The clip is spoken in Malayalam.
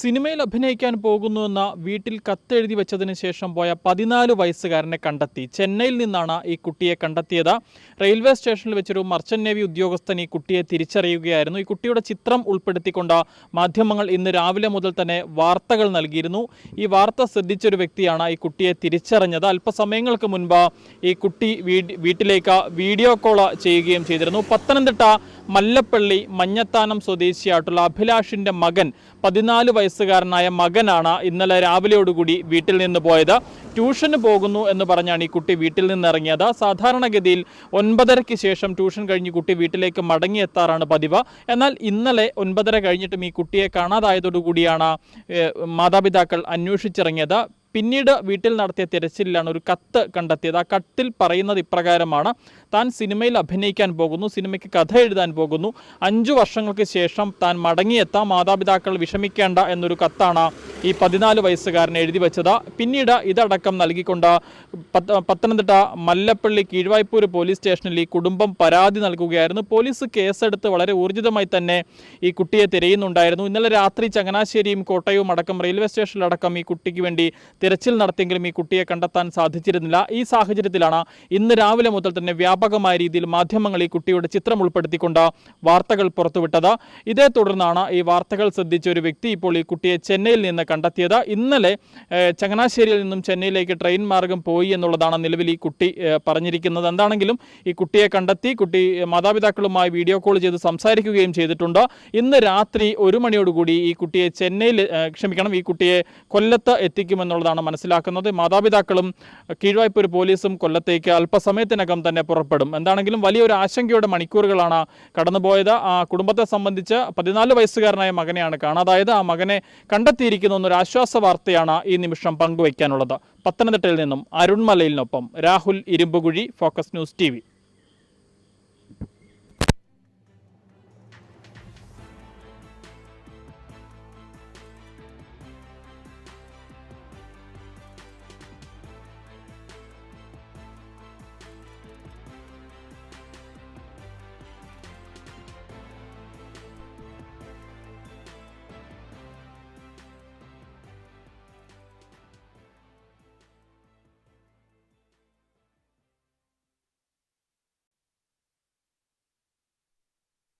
സിനിമയിൽ അഭിനയിക്കാൻ പോകുന്നുവെന്ന വീട്ടിൽ കത്തെഴുതി വെച്ചതിന് ശേഷം പോയ പതിനാല് വയസ്സുകാരനെ കണ്ടെത്തി. ചെന്നൈയിൽ നിന്നാണ് ഈ കുട്ടിയെ കണ്ടെത്തിയത്. റെയിൽവേ സ്റ്റേഷനിൽ വെച്ചൊരു മർച്ചന്റ് നേവി ഉദ്യോഗസ്ഥൻ ഈ കുട്ടിയെ തിരിച്ചറിയുകയായിരുന്നു. ഈ കുട്ടിയുടെ ചിത്രം ഉൾപ്പെടുത്തിക്കൊണ്ട് മാധ്യമങ്ങൾ ഇന്ന് രാവിലെ മുതൽ തന്നെ വാർത്തകൾ നൽകിയിരുന്നു. ഈ വാർത്ത ശ്രദ്ധിച്ചൊരു വ്യക്തിയാണ് ഈ കുട്ടിയെ തിരിച്ചറിഞ്ഞത്. അല്പസമയങ്ങൾക്ക് മുൻപ് ഈ കുട്ടി വീട്ടിലേക്ക് വീഡിയോ കോൾ ചെയ്യുകയും ചെയ്തിരുന്നു. പത്തനംതിട്ട മല്ലപ്പള്ളി മഞ്ഞത്താനം സ്വദേശിയായിട്ടുള്ള അഭിലാഷിന്റെ മകൻ പതിനാല് വയസ്സുകാരനായ മകനാണ് ഇന്നലെ രാവിലെയോടുകൂടി വീട്ടിൽ നിന്ന് പോയത്. ട്യൂഷന് പോകുന്നു എന്ന് പറഞ്ഞാണ് ഈ കുട്ടി വീട്ടിൽ നിന്ന് ഇറങ്ങിയത്. സാധാരണഗതിയിൽ ഒൻപതരയ്ക്ക് ശേഷം ട്യൂഷൻ കഴിഞ്ഞ് കുട്ടി വീട്ടിലേക്ക് മടങ്ങിയെത്താറാണ് പതിവ്. എന്നാൽ ഇന്നലെ ഒൻപതര കഴിഞ്ഞിട്ടും ഈ കുട്ടിയെ കാണാതായതോടുകൂടിയാണ് മാതാപിതാക്കൾ അന്വേഷിച്ചിറങ്ങിയത്. പിന്നീട് വീട്ടിൽ നടത്തിയ തിരച്ചിലിലാണ് ഒരു കത്ത് കണ്ടെത്തിയത്. ആ കത്തിൽ പറയുന്നത് ഇപ്രകാരമാണ്. താൻ സിനിമയിൽ അഭിനയിക്കാൻ പോകുന്നു സിനിമയ്ക്ക് കഥ എഴുതാൻ പോകുന്നു. അഞ്ചു വർഷങ്ങൾക്ക് ശേഷം താൻ മടങ്ങിയെത്താം മാതാപിതാക്കൾ വിഷമിക്കേണ്ട എന്നൊരു കത്താണ് ഈ പതിനാല് വയസ്സുകാരൻ എഴുതി വെച്ചത്. പിന്നീട് ഇതടക്കം നൽകിക്കൊണ്ട് പത്തനംതിട്ട മല്ലപ്പള്ളി കീഴ്വായ്പൂർ പോലീസ് സ്റ്റേഷനിൽ ഈ കുടുംബം പരാതി നൽകുകയായിരുന്നു. പോലീസ് കേസെടുത്ത് വളരെ ഊർജിതമായി തന്നെ ഈ കുട്ടിയെ തിരയുന്നുണ്ടായിരുന്നു. ഇന്നലെ രാത്രി ചങ്ങനാശ്ശേരിയും കോട്ടയവും അടക്കം റെയിൽവേ സ്റ്റേഷനിലടക്കം ഈ കുട്ടിക്ക് വേണ്ടി തിരച്ചിൽ നടത്തിയെങ്കിലും ഈ കുട്ടിയെ കണ്ടെത്താൻ സാധിച്ചിരുന്നില്ല. ഈ സാഹചര്യത്തിലാണ് ഇന്ന് രാവിലെ മുതൽ തന്നെ വ്യാപകമായ രീതിയിൽ മാധ്യമങ്ങൾ ഈ കുട്ടിയുടെ ചിത്രം ഉൾപ്പെടുത്തിക്കൊണ്ട് വാർത്തകൾ പുറത്തുവിട്ടത്. ഇതേ തുടർന്നാണ് ഈ വാർത്തകൾ ശ്രദ്ധിച്ച ഒരു വ്യക്തി ഇപ്പോൾ ഈ കുട്ടിയെ ചെന്നൈയിൽ നിന്ന് കണ്ടെത്തിയത്. ഇന്നലെ ചങ്ങനാശ്ശേരിയിൽ നിന്നും ചെന്നൈയിലേക്ക് ട്രെയിൻ മാർഗം പോയി എന്നുള്ളതാണ് നിലവിൽ ഈ കുട്ടി പറഞ്ഞിരിക്കുന്നത്. എന്താണെങ്കിലും ഈ കുട്ടിയെ കണ്ടെത്തി കുട്ടി മാതാപിതാക്കളുമായി വീഡിയോ കോൾ ചെയ്ത് സംസാരിക്കുകയും ചെയ്തിട്ടുണ്ട്. ഇന്ന് രാത്രി ഒരു മണിയോടുകൂടി ഈ കുട്ടിയെ ചെന്നൈയിൽ ക്ഷമിക്കണം ഈ കുട്ടിയെ കൊല്ലത്ത് എത്തിക്കുമെന്നുള്ളതാണ് മനസ്സിലാക്കുന്നത്. മാതാപിതാക്കളും കീഴ്വായ്പൂർ പോലീസും കൊല്ലത്തേക്ക് അല്പസമയത്തിനകം തന്നെ പുറപ്പെടും. എന്താണെങ്കിലും വലിയൊരു ആശങ്കയുടെ മണിക്കൂറുകളാണ് കടന്നുപോയത്. ആ കുടുംബത്തെ സംബന്ധിച്ച് പതിനാല് വയസ്സുകാരനായ മകനെയാണ് കാണാതായത് ആ മകനെ കണ്ടെത്തിയിരിക്കുന്ന എന്നൊരു ആശ്വാസ വാർത്തയാണ് ഈ നിമിഷം പങ്കുവയ്ക്കാനുള്ളത്. പത്തനംതിട്ടയിൽ നിന്നും അരുൺമലയിൽ അരുൺമലയിലിനൊപ്പം Rahul Irumbukuzhi focus news T